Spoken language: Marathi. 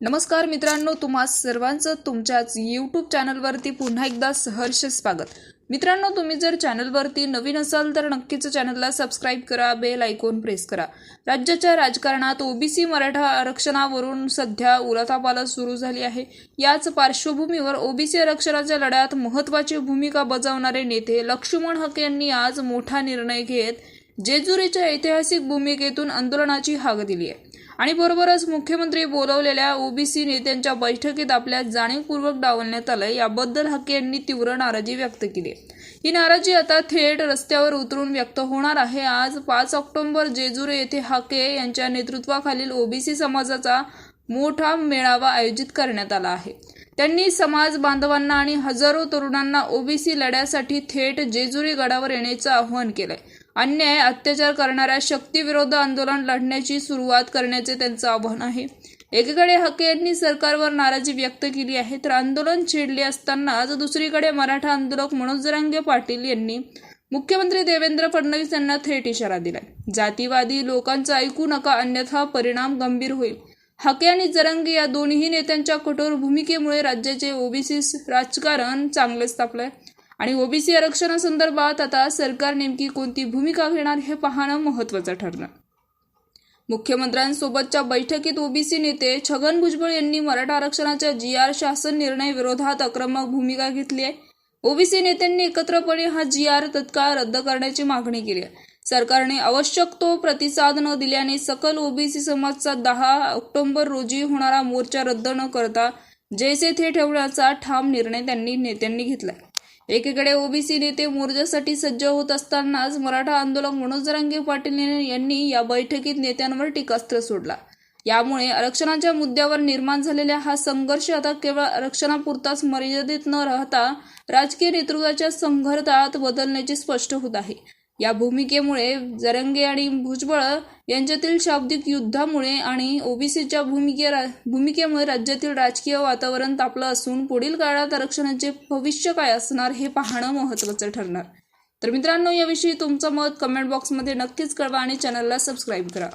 नमस्कार मित्रांनो तुम्हा सर्वांचं तुमच्याच यूट्यूब चॅनलवरती पुन्हा एकदा सहर्ष स्वागत. मित्रांनो तुम्ही जर चॅनलवरती नवीन असाल तर नक्कीच चॅनलला सबस्क्राईब करा बेल आयकॉन प्रेस करा. राज्याच्या राजकारणात ओबीसी मराठा आरक्षणावरून सध्या उलथापालथ सुरू झाली आहे. याच पार्श्वभूमीवर ओबीसी आरक्षणाच्या लढ्यात महत्त्वाची भूमिका बजावणारे नेते लक्ष्मण हक यांनी आज मोठा निर्णय घेत जेजुरीच्या ऐतिहासिक भूमिकेतून आंदोलनाची हाक दिली आहे. आणि बरोबरच मुख्यमंत्री बोलवलेल्या ओबीसी नेत्यांच्या बैठकीत आपल्या जाणीवपूर्वक डावलण्यात आलं याबद्दल हके यांनी तीव्र नाराजी व्यक्त केली. ही नाराजी आता थेट रस्त्यावर उतरून व्यक्त होणार आहे. आज पाच ऑक्टोबर जेजुरे येथे हाके यांच्या नेतृत्वाखालील ओबीसी समाजाचा मोठा मेळावा आयोजित करण्यात आला आहे. त्यांनी समाज बांधवांना आणि हजारो तरुणांना ओबीसी लढ्यासाठी थेट जेजुरी गडावर येण्याचं आवाहन केलंय. अन्याय अत्याचार करणाऱ्या शक्तीविरोध आंदोलन लढण्याची सुरुवात करण्याचे त्यांचं आव्हान आहे. एकीकडे हके यांनी सरकारवर नाराजी व्यक्त केली आहे तर आंदोलन छेडले असतानाच दुसरीकडे मराठा आंदोलक मनोज जरांगे पाटील यांनी मुख्यमंत्री देवेंद्र फडणवीस यांना थेट इशारा दिलाय. जातीवादी लोकांचं ऐकू नका अन्यथा परिणाम गंभीर होईल. हके आणि जरंगे या दोन्ही नेत्यांच्या कठोर भूमिकेमुळे राज्याचे ओबीसी राजकारण चांगलेच तापलंय आणि ओबीसी आरक्षणासंदर्भात आता सरकार नेमकी कोणती भूमिका घेणार हे पाहणं महत्वाचं ठरणार मुख्यमंत्र्यांसोबतच्या बैठकीत ओबीसी नेते छगन भुजबळ यांनी मराठा आरक्षणाच्या जी आर शासन निर्णय विरोधात आक्रमक भूमिका घेतली आहे. ओबीसी नेत्यांनी एकत्रपणे हा जी आर तत्काळ रद्द करण्याची मागणी केली आहे. सरकारने आवश्यक तो प्रतिसाद न दिल्याने सकल ओबीसी समाजचा दहा ऑक्टोबर रोजी होणारा मोर्चा रद्द न करता जैसे थे ठेवण्याचा ठाम निर्णय त्यांनी नेत्यांनी घेतलाय. एकीकडे ओबीसी नेते मोर्चासाठी सज्ज होत असतानाच मराठा आंदोलक मनोज जरांगे पाटील यांनी या बैठकीत नेत्यांवर टीकास्त्र सोडला. यामुळे आरक्षणाच्या मुद्द्यावर निर्माण झालेला हा संघर्ष आता केवळ आरक्षणापुरताच मर्यादित न राहता राजकीय नेतृत्वाच्या संघर्षात बदलण्याचे स्पष्ट होत आहे. या भूमिकेमुळे जरंगे आणि भुजबळ यांच्यातील शाब्दिक युद्धामुळे आणि ओबीसीच्या भूमिके भूमिकेमुळे राज्यातील राजकीय वातावरण तापलं असून पुढील काळात आरक्षणाचे भविष्य काय असणार हे पाहणं महत्त्वाचं ठरणार. तर मित्रांनो याविषयी तुमचं मत कमेंट बॉक्समध्ये नक्कीच कळवा आणि चॅनलला सबस्क्राईब करा.